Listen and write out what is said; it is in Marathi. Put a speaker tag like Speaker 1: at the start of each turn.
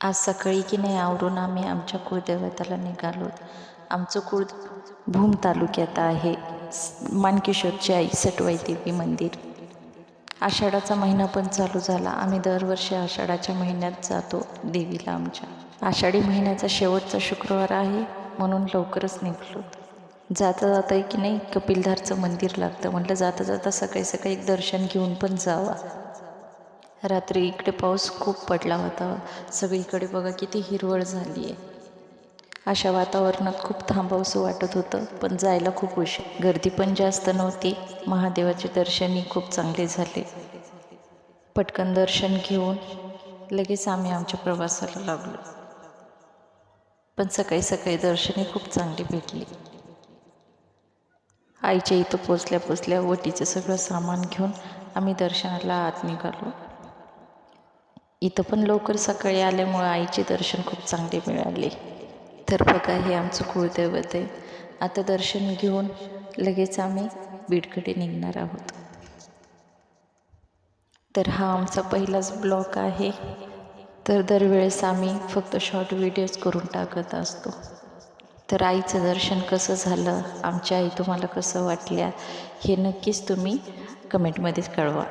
Speaker 1: आज सकाळी की नाही आवरून आम्ही आमच्या कुळदैवताला निघालो. आमचं कुळ भूम तालुक्यात आहे. मानकेश्वरची आई सटवाई देवी मंदिर. आषाढाचा महिना पण चालू झाला. आम्ही दरवर्षी आषाढाच्या महिन्यात जातो देवीला आमच्या. आषाढी महिन्याचा शेवटचा शुक्रवार आहे म्हणून लवकरच निघलो. जाता जाता की नाही कपिलधारचं मंदिर लागतं. म्हटलं जाता जाता सकाळी सकाळी एक दर्शन घेऊन पण जावा. रात्री इकडे पाऊस खूप पडला होता. सगळीकडे बघा किती हिरवळ झाली आहे. अशा वातावरणात खूप थांबावंसं वाटत होतं पण जायला खूप उशीर. गर्दी पण जास्त नव्हती. महादेवाचे दर्शनही खूप चांगले झाले. पटकन दर्शन घेऊन लगेच आम्ही आमच्या प्रवासाला लागलो. पण सकाळी सकाळी दर्शनही खूप चांगली भेटली. आईच्या इथं पोचल्या पोचल्या वटीचं सगळं सामान घेऊन आम्ही दर्शनाला आत निघालो. इथं पण लवकर सकाळी आल्यामुळं आईचे दर्शन खूप चांगले मिळाले. तर बघा हे आमचं कुळदैवत आहे. आता दर्शन घेऊन लगेच आम्ही बीडकडे निघणार आहोत. तर हा आमचा पहिलाच ब्लॉग आहे. तर दरवेळेस आम्ही फक्त शॉर्ट व्हिडिओज करून टाकत असतो. तर आईचं दर्शन कसं झालं आमच्या आई तुम्हाला कसं वाटल्या हे नक्कीच तुम्ही कमेंटमध्येच कळवा.